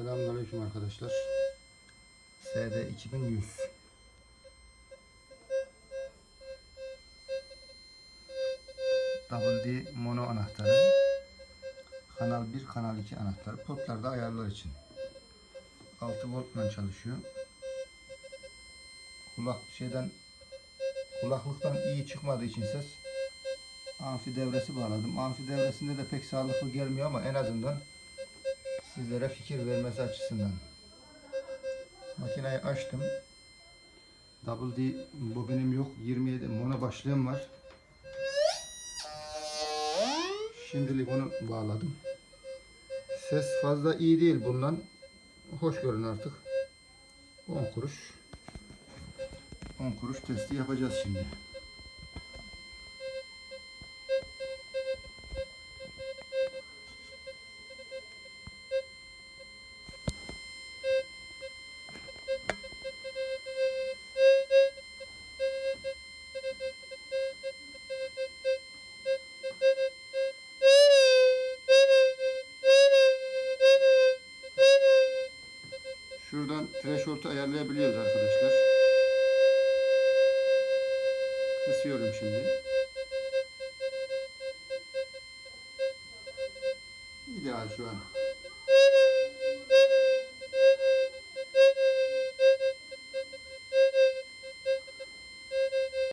Selamünaleyküm arkadaşlar. SD 2100. Double D mono anahtarı. Kanal 1, kanal 2 anahtarı. Potlarda ayarlar için. 6 voltla çalışıyor. Kulak şeyden kulaklıktan iyi çıkmadığı için ses amfi devresi bağladım. Amfi devresinde de pek sağlıklı gelmiyor ama en azından sizlere fikir vermesi açısından. Makineyi açtım. Double D bobinim yok. 27 mono başlığım var. Şimdilik onu bağladım. Ses fazla iyi değil bundan. Hoş görün artık. 10 kuruş. 10 kuruş testi yapacağız şimdi. Şuradan threshold'u ayarlayabiliyoruz arkadaşlar. Kısıyorum şimdi. İdeal şu an.